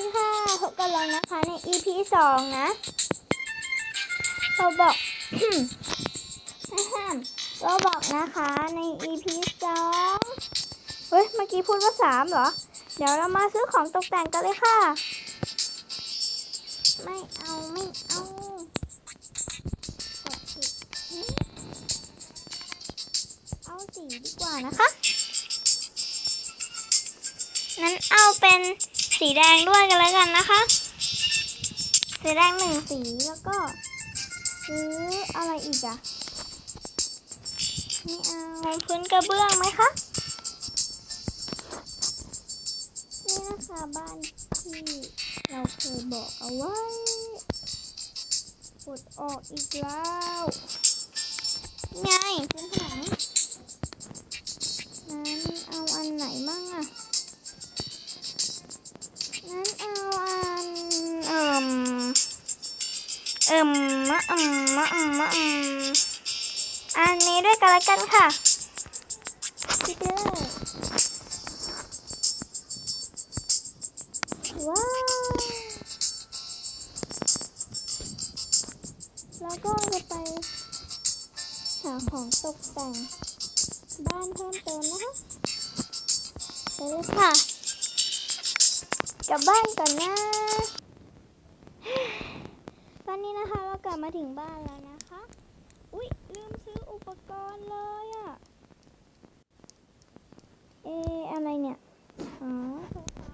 ดีค่ะพบกันแล้วนะคะใน EP สองนะเราบอกเราบอกนะคะใน EP สองเฮ้ย เมื่อกี้พูดว่าสามเหรอ เดี๋ยวเรามาซื้อของตกแต่งกันเลยค่ะ ไม่เอาไม่เอาเอาสีดีกว่านะคะนั้นเอาเป็น สีแดงด้วยกันแล้วกันนะคะ สีแดงหนึ่งสีแล้วก็ซื้ออะไรอีกอะไม่เอาพื้นกระเบื้องไหมคะ นี่นะคะบ้านที่เราเคยบอกเอาไว้กดออกอีกแล้วไงพื้นผนังนั้นเอาอันไหนมั่งอะ งั้นเอาอันเอิ่มเอิ่มมะอืมมะอืมมะอืมอันนี้ด้วยกันละกันค่ะคิดเลยว้าวแล้วก็จะไปหาของตกแต่งบ้านเพิ่มเติมนะคะไปเลยค่ะ กลับบ้านก่อนนะ ตอนนี้นะคะเรากลับมาถึงบ้านแล้วนะคะ อุ๊ย ลืมซื้ออุปกรณ์เลยอะเอะอะไรเนี่ย อ๋อโซฟา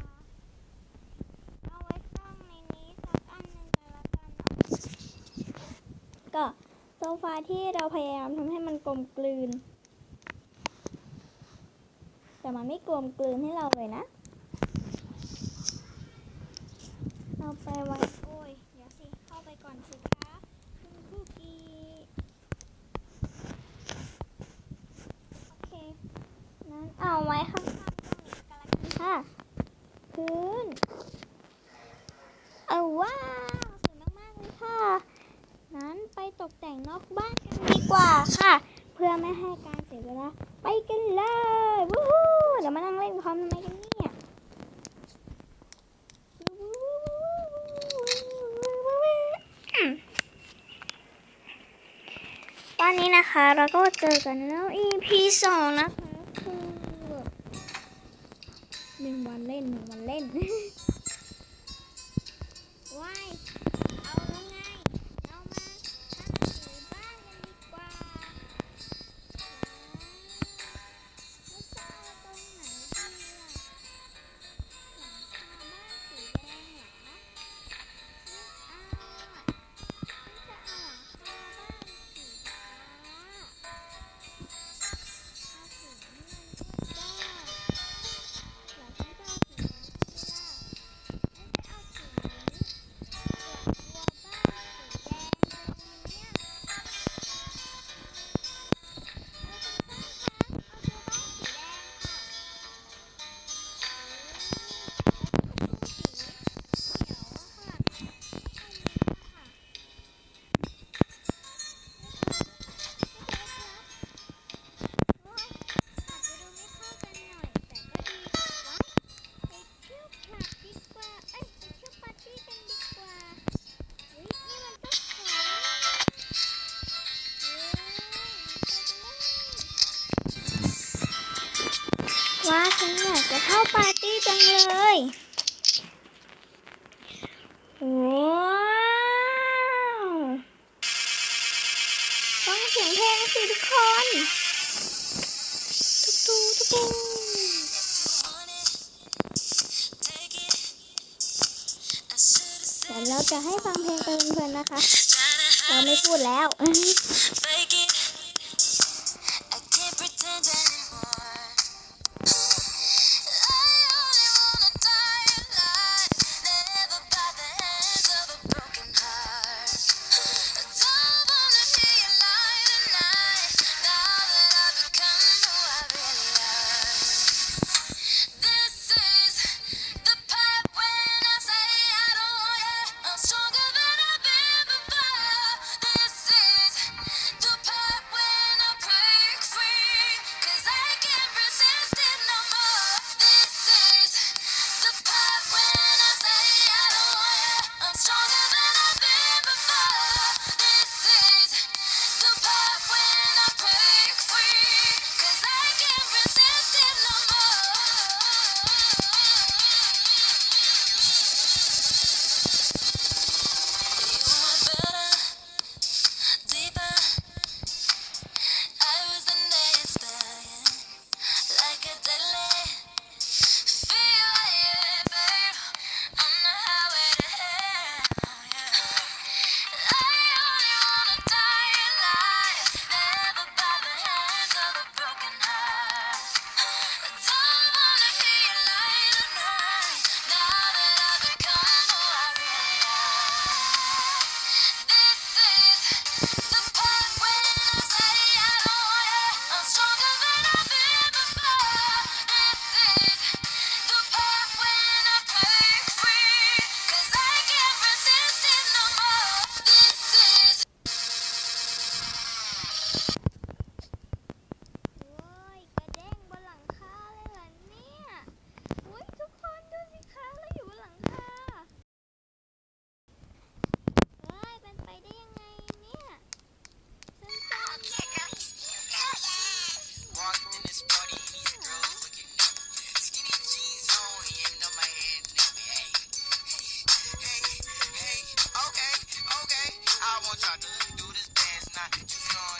เอาไว้ตั้งในนี้สักอันหนึ่งกันละกันเนาะก็โซฟาที่เราพยายามทำให้มันกลมกลืน แต่มันไม่กลมกลืนให้เราเลยนะ เอาไปไว้ โอ้ย เดี๋ยวสิ เข้าไปก่อนสิคะคุณคุกกี้โอเค นั้นเอาไว้ข้างๆตรงนี้กันละกันค่ะ พื้น เอาว้าวสวยมากๆเลยค่ะ นั้นไปตกแต่งนอกบ้านกันดีกว่าค่ะ เพื่อไม่ให้การเสียเวลา ไปกันเลยวู้ฮู้เดี๋ยวมานั่งเล่นพร้อมทำไมกันเนี่ย ตอ นะคะเราก็เจอกันแล้ว EP สองนะคะคือแบบหนึ่งวันเล่นหนึ่งวันเล่น สิทุกคนทุกทุกทุกเดี๋ยวเราจะให้ฟังเพลงกันเพลินๆนะคะ เราไม่พูดแล้ว Yeah.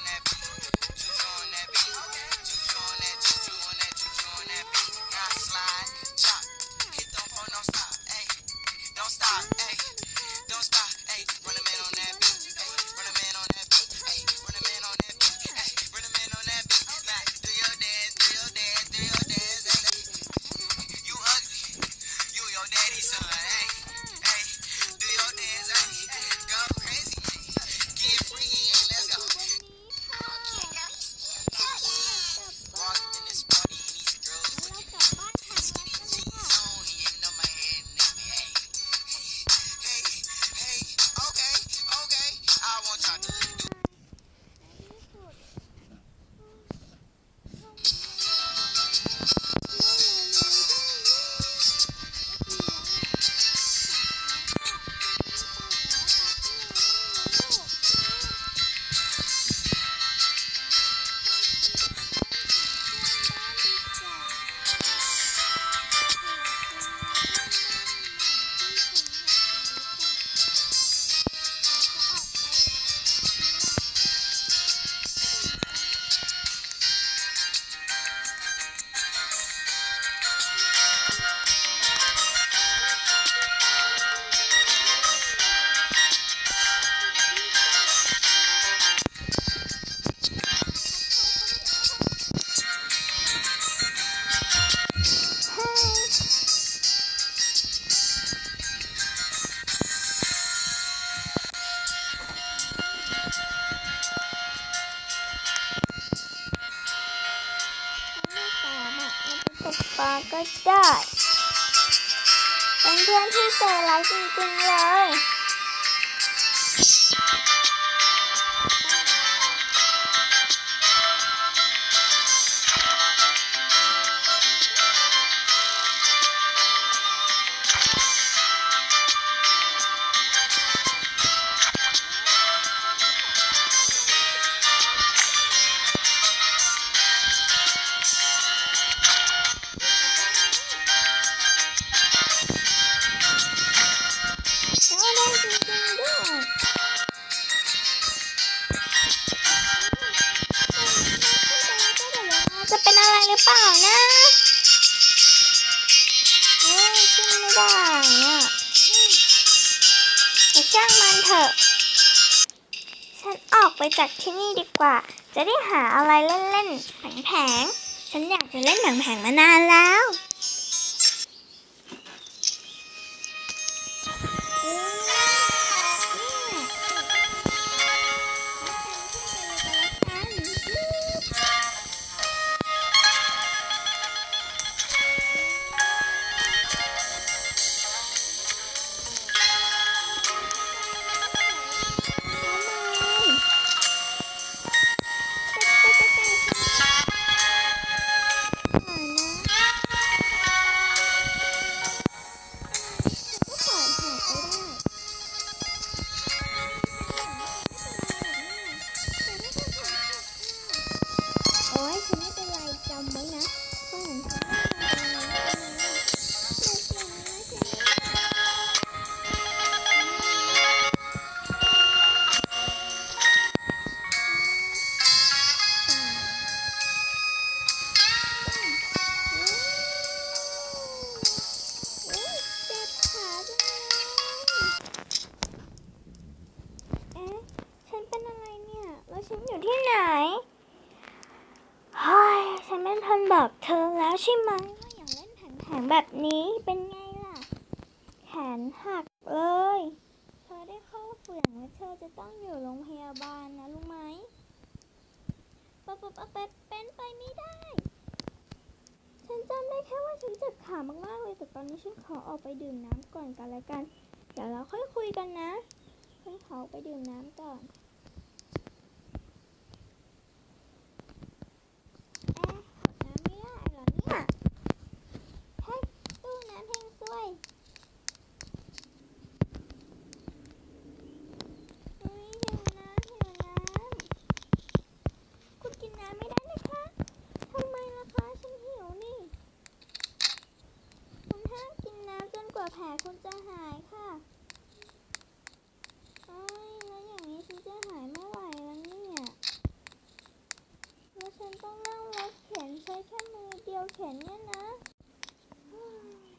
ก็ได้ เป็นเพื่อนที่ใจร้ายจริงๆเลย หรือเปล่านะเอ้ยขึ้นไม่ได้เนี่ยช่างมันเถอะ ฉันออกไปจากที่นี่ดีกว่า จะได้หาอะไรเล่นๆแผงๆ ฉันอยากจะเล่นแผงๆมานานแล้ว นหักเลย เธอได้เข้าเฝือกและเธอจะต้องอยู่โรงพยาบาลนะรู้ไหมปะปะปะปะเป็นไปไม่ได้ ฉันจำได้แค่ว่าฉันเจ็บขามากๆเลย แต่ตอนนี้ฉันขอออกไปดื่มน้ำก่อนกันแล้วกัน เดี๋ยวเราค่อยคุยกันนะ ฉันขอไปดื่มน้ำก่อน เอ๊ะน้ำไม่ได้เหรอเนี่ยเฮ้ยตู้น้ำแห้งซวยเฮ้ยหิวน้ำหิวน้ำคุณกินน้ำไม่ได้นะคะทำไมล่ะคะฉันหิวนี่ คุณห้ามกินน้ำจนกว่าแผลคุณจะหายค่ะเอ้ยแล้วอย่างนี้ฉันจะหายเมื่อไหร่แล้วเนี่ย แล้วฉันต้องนั่งรถเข็นใช้แค่มือเดียวเข็นเนี่ยนะเฮ้ย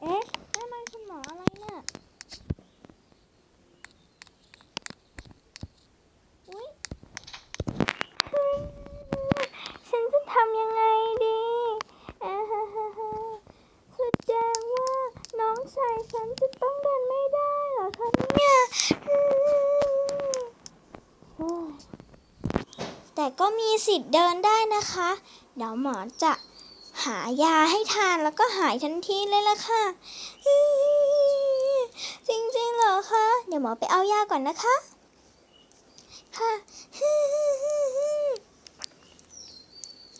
เอ๊ะนั่นมันคุณหมออะไรเนี่ยอุ๊ยเฮ้ยฉันจะทำยังไงดีเอะฮะฮะฮะแสดงว่าน้องชายฉันจะต้องเดินไม่ได้เหรอคะเนี่ยอืม โอ้ย แต่ก็มีสิทธิ์เดินได้นะคะ เดี๋ยวหมอจะหายาให้ทานแล้วก็หายทันทีเลยล่ะค่ะ จริงๆเหรอคะ เดี๋ยวหมอไปเอายาก่อนนะคะ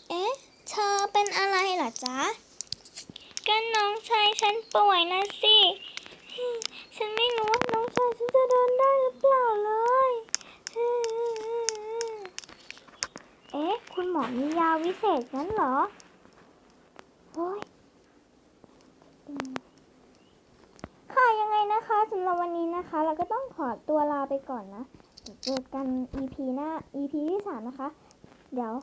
เอ๊ะ เธอเป็นอะไรเหรอจ๊ะก็น้องชายฉันป่วยนะสิ ฉันไม่รู้ว่าน้องชายฉันจะเดินได้หรือเปล่าเลย เอ๊ะ คุณหมอมียาวิเศษงั้นเหรอโอ้ยอืมค่ะยังไงนะคะ สำหรับวันนี้นะคะ เราก็ต้องขอตัวลาไปก่อนนะเจอกัน EP หน้า EP ที่สามนะคะ เดี๋ยว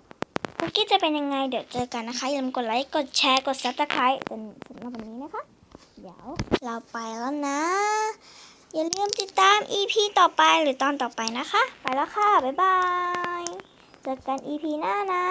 คุกกี้จะเป็นยังไง เดี๋ยวเจอกันนะคะ อย่าลืมกดไลค์ กดแชร์ กด subscribe เป็นสำหรับวันนี้นะคะ เดี๋ยวเราไปแล้วนะ อย่าลืมติดตาม EP ต่อไปหรือตอนต่อไปนะคะ ไปแล้วค่ะ บ๊ายบาย เจอกัน EP หน้านะ